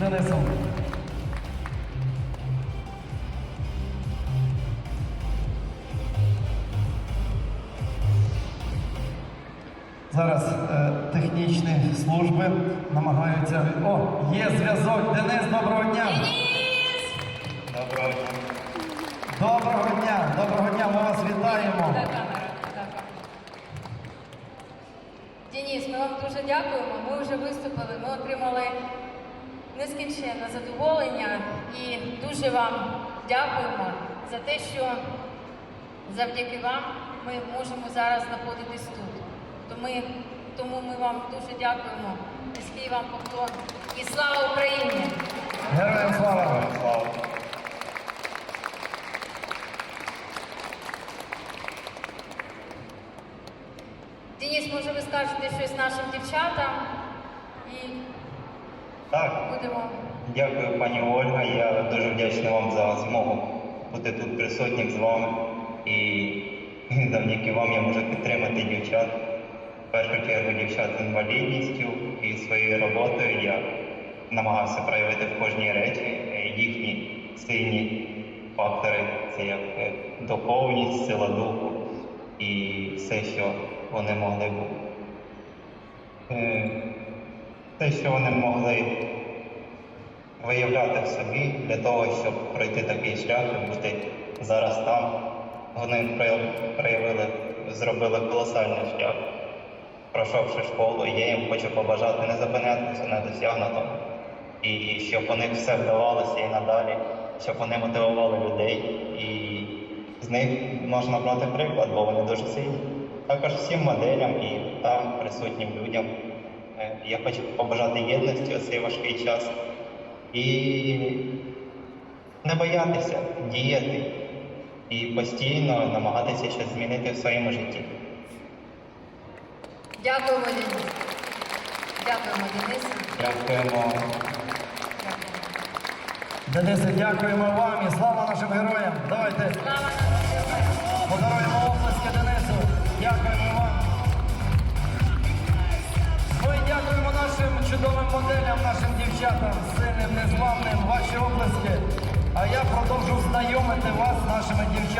Денисом. Зараз е, технічні служби намагаються. О, є зв'язок. Денис, доброго дня! Доброго дня. Доброго дня! Доброго дня! Ми вас вітаємо! Денис, ми вам дуже дякуємо. Ми вже виступили, ми отримали нескінченне задоволення і дуже вам дякуємо за те, що завдяки вам ми можемо зараз знаходитись тут. То ми- Тому ми вам дуже дякуємо. Низький вам поклон. І слава Україні! Героям слава! Денис, може ви скажете щось нашим дівчатам Так, будемо. дякую, пані Ольга. Я дуже вдячний вам за змогу бути тут присутнім з вами. І завдяки вам я можу підтримати дівчат. В першу чергу дівчат з інвалідністю і своєю роботою я намагався проявити в кожній речі е, їхні сильні фактори. Це як е, духовність, сила духу і все, що вони могли бути. Те, що вони могли виявляти в собі для того, щоб пройти такий шлях і бути зараз там. Вони проявили, зробили колосальний шлях, пройшовши школу. Я їм хочу побажати не зупинятися на досягнутому. І щоб у них все вдавалося і надалі, щоб вони мотивували людей. І з них можна брати приклад, бо вони дуже сильні. Також всім моделям і там присутнім людям. Е, Я хочу побажати єдності у цей важкий час і не боятися діяти і постійно намагатися щось змінити в своєму житті. Дякуємо, Денис. Дякуємо. Дякуємо. Дякуємо. Денисе, дякуємо вам і слава нашим героям! Давайте Слава нашим героям! Чудовим моделям, нашим дівчатам, сильним, незламним, ваші оплески. А я продовжу знайомити вас з нашими дівчатами.